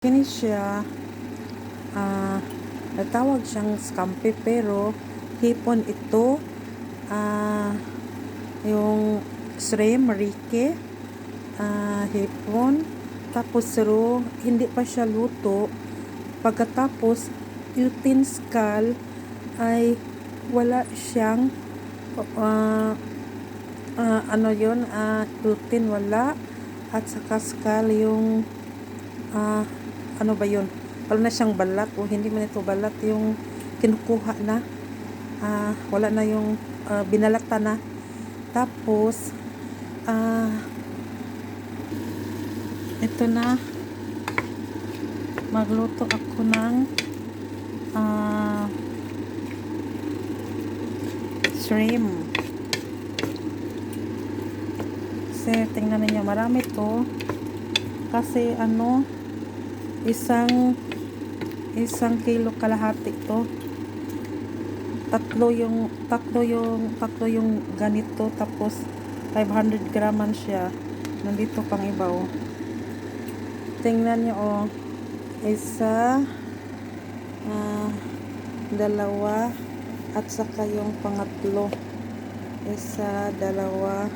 Kini siya, ah, natawag siyang scampi pero hipon ito, ah, yung shrimp, marike, ah, hipon, tapos ro, hindi pa siya luto. Pagkatapos, yung tin skull ay wala siyang, ah, ah, ano yun, ah, gluten wala, at saka skull yung, ah, ano ba yun? Wala na siyang balat o hindi man ito balat yung kinukuha na. Ah, wala na yung ah, binalata na. Tapos, ah, ito na. Magluto ako ng ah, shrimp. Kasi tingnan ninyo, marami to. Kasi ano, isang isang kilo kalahati to. Tatlo yung tatlo yung tatlo yung ganito tapos 500 graman siya. Nandito pang iba oh. Tingnan nyo oh. Isa ah, dalawa at saka yung pangatlo. Isa dalawa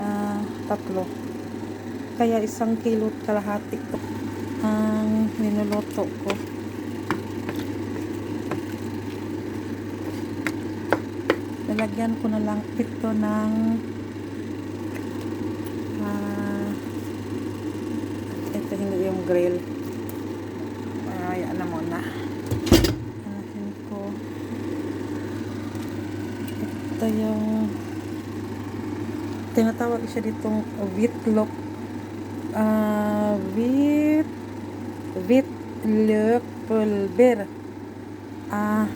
ah, tatlo. Kaya isang kilo kalahati to ang ninuluto ko. Lalagyan ko na lang ito ng ah, ito hindi yung grill. Ay, ano muna. Anahin ko. Ito yung tinatawag siya ditong wheatloaf ah wheat wheat loaf pulver. Ah,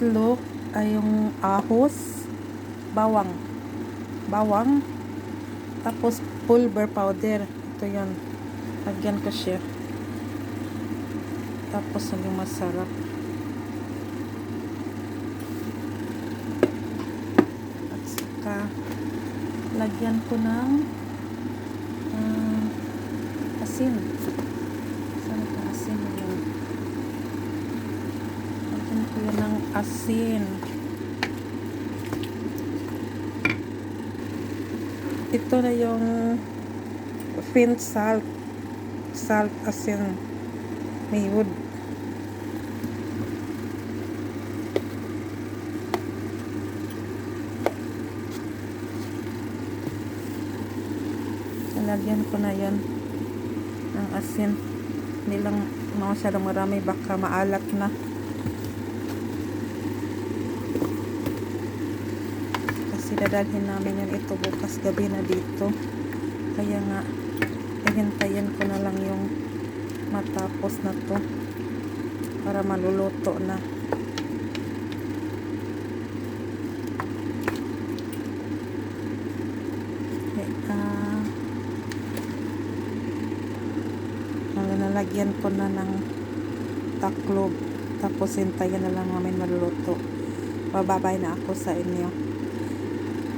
loaf ay yung ahos, bawang, bawang, tapos pulver powder. Ito yan. Lagyan ko siya. Tapos yung masarap. At saka, lagyan ko ng ah, asin. Asin yun? Lagyan ko yun ng asin. Ito na yung faint salt. Salt asin. Maywood. Nalagyan ko na yan ng asin. Hindi lang masyadong marami baka maalat na. Kasi dadalhin namin yun ito bukas gabi na dito. Kaya nga, hihintayin ko na lang yung matapos na to para maluluto na. Okay, ah, Ano, nalagyan ko na ng taklob. Tapos hintayin na lang namin maluluto. Bababay na ako sa inyo.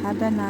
Hada na.